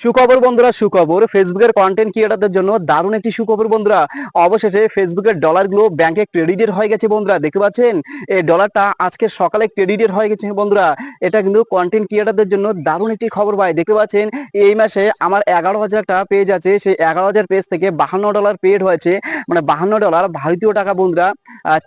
সুখবর বন্ধুরা, সুখবর। ফেসবুকের কন্টেন্ট ক্রিয়েটারদের জন্য দারুণ একটি সুখবর বন্ধুরা। অবশেষে ফেসবুকের ডলারগুলো ব্যাংকে ক্রেডিটেড হয়ে গেছে বন্ধুরা। দেখতে পাচ্ছেন? এই ডলারটা আজকে সকালে ক্রেডিটের হয়ে গেছে বন্ধুরা। এটা কিন্তু কন্টেন্ট ক্রিয়েটারদের জন্য দারুণ একটি খবর ভাই। দেখতে পাচ্ছেন? এই মাসে আমার এগারো হাজার টাকা পেজ আছে। সেই এগারো হাজার পেজ থেকে বাহান্ন ডলার পেড হয়েছে। মানে বাহান্ন ডলার ভারতীয় টাকা বন্ধুরা।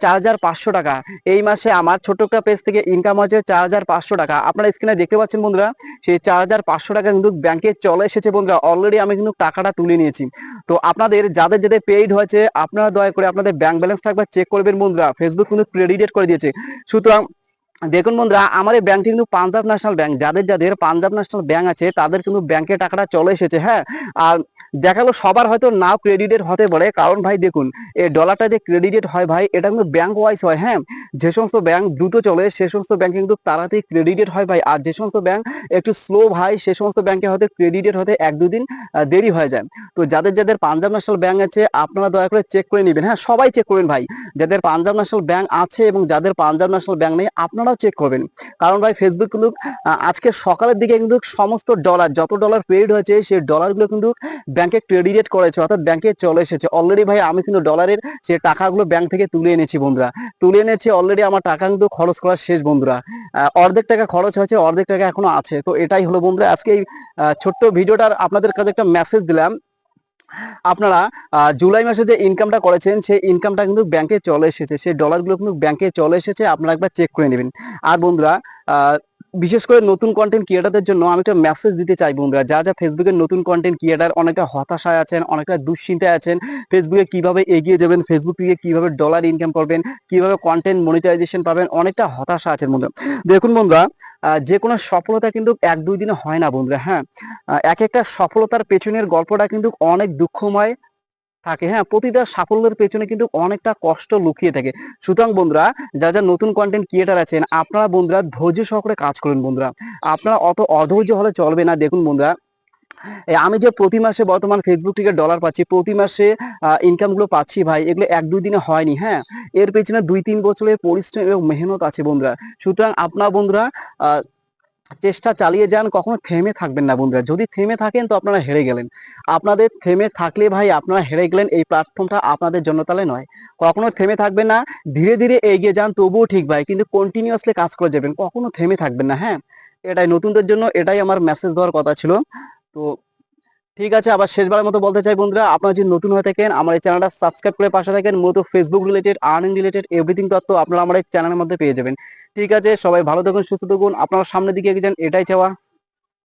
চার হাজার পাঁচশো টাকা। এই মাসে আমার ছোট্ট একটা পেজ থেকে ইনকাম হয়েছে চার হাজার পাঁচশো টাকা। আপনারা স্ক্রিনে দেখতে পাচ্ছেন বন্ধুরা? সেই চার হাজার পাঁচশো টাকা কিন্তু ব্যাংকে চলে এসেছে বন্ধুরা অলরেডি আমি কিন্তু টাকাটা তুলে নিয়েছি। তো আপনাদের, যাদের যাদের পেইড হয়েছে, আপনারা দয়া করে আপনাদের ব্যাংক ব্যালেন্সটা একবার চেক করবেন বন্ধুরা। ফেসবুক কিন্তু ক্রেডিটেড করে দিয়েছে। সুতরাং দেখুন বন্ধুরা, আমার এই ব্যাংকটি কিন্তু পাঞ্জাব ন্যাশনাল ব্যাংক যাদের যাদের পাঞ্জাব ন্যাশনাল ব্যাংক আছে, তাদের কিন্তু ব্যাংকে টাকাটা চলে এসেছে হ্যাঁ? আর দেখাল সবার হয়তো নাও ক্রেডিটেড হতে পারে, কারণ ভাই দেখুন, এই ডলারটা যে ক্রেডিটেড হয় ভাই, এটা কিন্তু ব্যাংক ওয়াইজ হয় হ্যাঁ? যে সমস্ত ব্যাংক দ্রুত চলে, সে সমস্ত ব্যাংক কিন্তু তাড়াতাড়ি ক্রেডিটেড হয় ভাই। আর যে সমস্ত ব্যাংক একটু স্লো ভাই, সে সমস্ত ব্যাংকে হয়তো ক্রেডিটেড হতে এক দুদিন দেরি হয়ে যায়। তো যাদের যাদের পাঞ্জাব ন্যাশনাল ব্যাংক আছে, আপনারা দয়া করে চেক করে নেবেন হ্যাঁ? সবাই চেক করবেন ভাই। যাদের পাঞ্জাব ন্যাশনাল ব্যাংক আছে এবং যাদের পাঞ্জাব ন্যাশনাল ব্যাংক নেই আপনারাও চেক করবেন। কারণ ভাই ফেসবুক কিন্তু আজকে সকালের দিকে কিন্তু সমস্ত ডলার যত ডলার পেড হয়েছে, সেই ডলারগুলো কিন্তু ব্যাংকে ক্রেডিটেড করেছে, অর্থাৎ ব্যাংকে চলে এসেছে। অলরেডি ভাই, আমি কিন্তু ডলারের সে টাকাগুলো ব্যাংক থেকে তুলে এনেছি বন্ধুরা। তুলে এনেছি অলরেডি আমার টাকা কিন্তু খরচ করা শেষ বন্ধুরা। অর্ধেক টাকা খরচ হয়েছে, অর্ধেক টাকা এখনও আছে। তো এটাই হলো বন্ধুরা, আজকে এই ছোট্ট ভিডিওটার আপনাদের কাছে একটা মেসেজ দিলাম। আপনারা জুলাই মাসে যে ইনকামটা করেছেন, সেই ইনকামটা কিন্তু ব্যাংকে চলে এসেছে। সেই ডলারগুলো কিন্তু ব্যাংকে চলে এসেছে, আপনারা একবার চেক করে নেবেন। আর বন্ধুরা বিশেষ করে নতুন কন্টেন্ট ক্রিয়েটারদের জন্য আমি একটা মেসেজ দিতে চাই বন্ধুরা, যা যা ফেসবুকের নতুন কন্টেন্ট ক্রিয়েটার অনেকটা হতাশায় আছেন, অনেকটা দুশ্চিন্তায় আছেন ফেসবুকে কীভাবে এগিয়ে যাবেন ফেসবুক থেকে কীভাবে ডলার ইনকাম করবেন, কীভাবে কন্টেন্ট মনিটাইজেশন পাবেন, অনেকটা হতাশা আছেন বন্ধুরা। দেখুন বন্ধুরা যে কোনো সফলতা কিন্তু এক দুই দিনে হয় না বন্ধুরা হ্যাঁ? এক একটা সফলতার পেছনের গল্পটা কিন্তু অনেক দুঃখময় থাকে। হ্যাঁ প্রতিটা সাফল্যের পেছনে কিন্তু অনেকটা কষ্ট লুকিয়ে থাকে। সুতরাং বন্ধুরা, যারা যারা নতুন কন্টেন্ট ক্রিয়েটার আছেন, আপনারা বন্ধুরা ধৈর্য সহকারে কাজ করুন বন্ধুরা। আপনারা অত অধৈর্য হলে চলবে না। দেখুন বন্ধুরা আমি যে প্রতি মাসে বর্তমান ফেসবুক থেকে ডলার পাচ্ছি, প্রতি মাসে ইনকামগুলো পাচ্ছি ভাই, এগুলো এক দুই দিনে হয়নি হ্যাঁ? এর পেছনে দুই তিন বছরের পরিশ্রম এবং মেহনত আছে বন্ধুরা। সুতরাং আপনার বন্ধুরা চেষ্টা চালিয়ে যান, কখনো থেমে থাকবেন না বন্ধুরা। যদি থেমে থাকেন তো আপনারা হেরে গেলেন। আপনাদের থেমে থাকলে ভাই আপনারা হেরে গেলেন, এই প্ল্যাটফর্মটা আপনাদের জন্য তাহলে নয়। কখনো থেমে থাকবেন না, ধীরে ধীরে এগিয়ে যান, তবুও ঠিক ভাই, কিন্তু কন্টিনিউয়াসলি কাজ করে যাবেন, কখনো থেমে থাকবেন না হ্যাঁ? এটাই নতুনদের জন্য, এটাই আমার মেসেজ দেওয়ার কথা ছিল। তো ঠিক আছে, আবার শেষবারের মতো বলতে চাই বন্ধুরা, আপনারা যদি নতুন হয়ে থাকেন, আমার এই চ্যানেলটা সাবস্ক্রাইব করে পাশে থাকেন, মূলত Facebook related earning related everything তথ্য আপনারা আমার এই চ্যানেলের মধ্যে পেয়ে যাবেন। ঠিক আছে, সবাই ভালো থাকুন, সুস্থ থাকুন, আপনারা সামনের দিকে এগিয়ে যান, এটাই চাওয়া।